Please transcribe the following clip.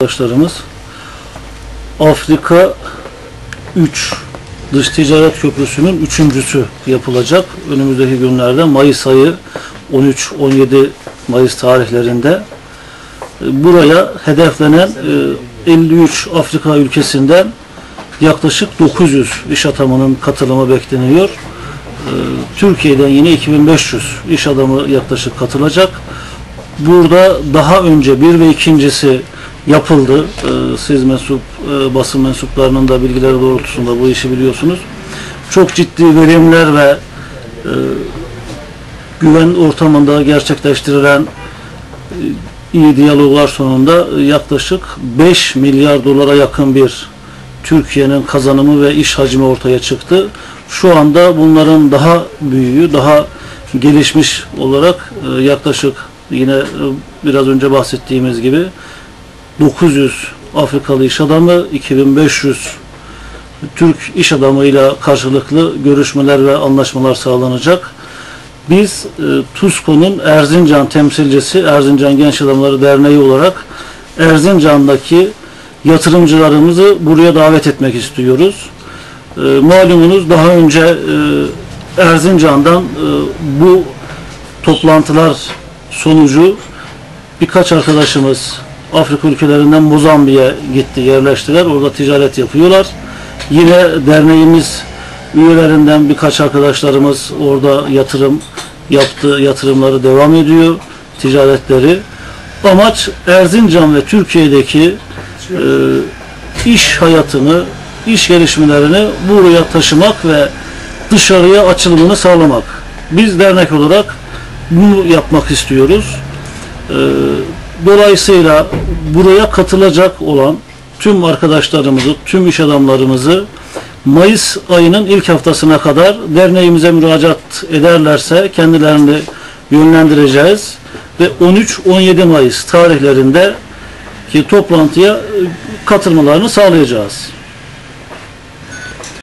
arkadaşlarımız Afrika 3 dış ticaret köprüsünün üçüncüsü yapılacak. Önümüzdeki günlerde Mayıs ayı 13-17 Mayıs tarihlerinde e, buraya hedeflenen e, 53 Afrika ülkesinden yaklaşık 900 iş adamının katılımı bekleniyor. E, Türkiye'den yine 2500 iş adamı yaklaşık katılacak. Burada daha önce bir ve ikincisi yapıldı. Ee, Siz mensup, e, basın mensuplarının da bilgileri doğrultusunda bu işi biliyorsunuz. Çok ciddi verimler ve e, güven ortamında gerçekleştirilen e, iyi diyaloglar sonunda yaklaşık 5 milyar dolara yakın bir Türkiye'nin kazanımı ve iş hacmi ortaya çıktı. Şu anda bunların daha büyüğü, daha gelişmiş olarak yaklaşık yine biraz önce bahsettiğimiz gibi 900 Afrikalı iş adamı, 2500 Türk iş adamıyla karşılıklı görüşmeler ve anlaşmalar sağlanacak. Biz e, TUSKO'nun Erzincan temsilcisi Erzincan Genç Adamları Derneği olarak Erzincan'daki yatırımcılarımızı buraya davet etmek istiyoruz. E, malumunuz daha önce e, Erzincan'dan e, bu toplantılar sonucu birkaç arkadaşımız Afrika ülkelerinden Mozambik'e gitti, yerleştiler. Orada ticaret yapıyorlar. Yine derneğimiz üyelerinden birkaç arkadaşlarımız orada yatırım yaptı, yatırımları devam ediyor, ticaretleri. Amaç Erzincan ve Türkiye'deki e, iş hayatını, iş gelişmelerini buraya taşımak ve dışarıya açılımını sağlamak. Biz dernek olarak bunu yapmak istiyoruz. Ee, dolayısıyla buraya katılacak olan tüm arkadaşlarımızı, tüm iş adamlarımızı Mayıs ayının ilk haftasına kadar derneğimize müracaat ederlerse kendilerini yönlendireceğiz ve 13-17 Mayıs tarihlerinde ki toplantıya e, katılmalarını sağlayacağız.